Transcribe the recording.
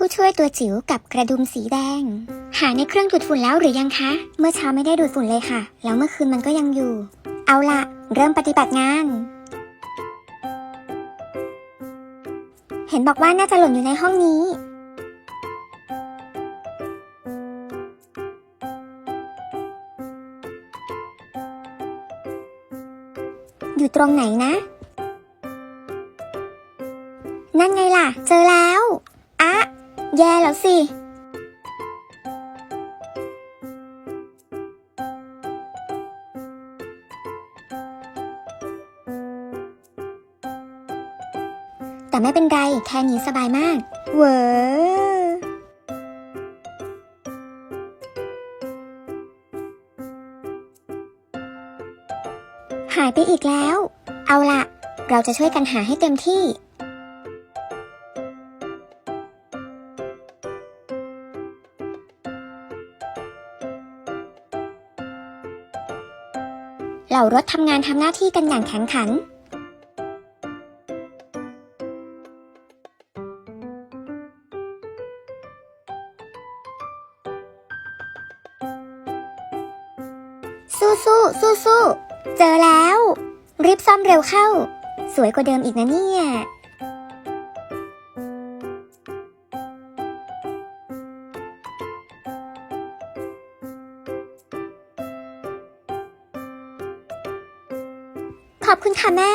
ผู้ช่วยตัวจิ๋วกับกระดุมสีแดง หาในเครื่องดูดฝุ่นแล้วหรือยังคะ เมื่อเช้าไม่ได้ดูดฝุ่นเลยค่ะ แล้วเมื่อคืนมันก็ยังอยู่ เอาละเริ่มปฏิบัติงาน เห็นบอกว่าน่าจะหล่นอยู่ในห้องนี้ อยู่ตรงไหนนะ นั่นไงล่ะ เจอแล้ว แย่แล้วสิ แต่ไม่เป็นไร แค่นี้สบายมาก เวอหายไปอีกแล้ว เอาล่ะเราจะช่วยกันหาให้เต็มที่ เหล่ารถทำงานทำหน้าที่กันอย่างแข็งขัน สู้สู้สู้สู้เจอแล้ว รีบซ่อมเร็วเข้า สวยกว่าเดิมอีกนะเนี่ย ขอบคุณค่ะแม่